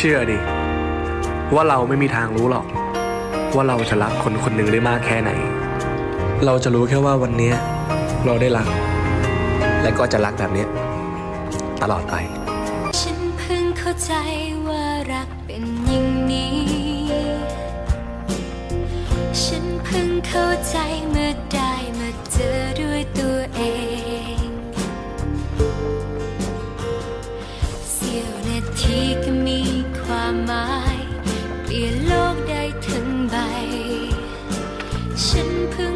เชื่อดิ ว่าเราไม่มีทางรู้หรอก ว่าเราจะรักคนคนหนึ่งได้มากแค่ไหน เราจะรู้แค่ว่าวันนี้เราได้รัก และก็จะรักแบบนี้ ตลอดไป ฉันเพิ่งเข้าใจว่ารักเป็นอย่างนี้ ฉันเพิ่งเข้าใจเมื่อได้มาเจอด้วยตัวเองเสี้ยวนาทีก็มีความ หมายเปลี่ยนโลกได้ทั้งใบ ฉันเพื่อ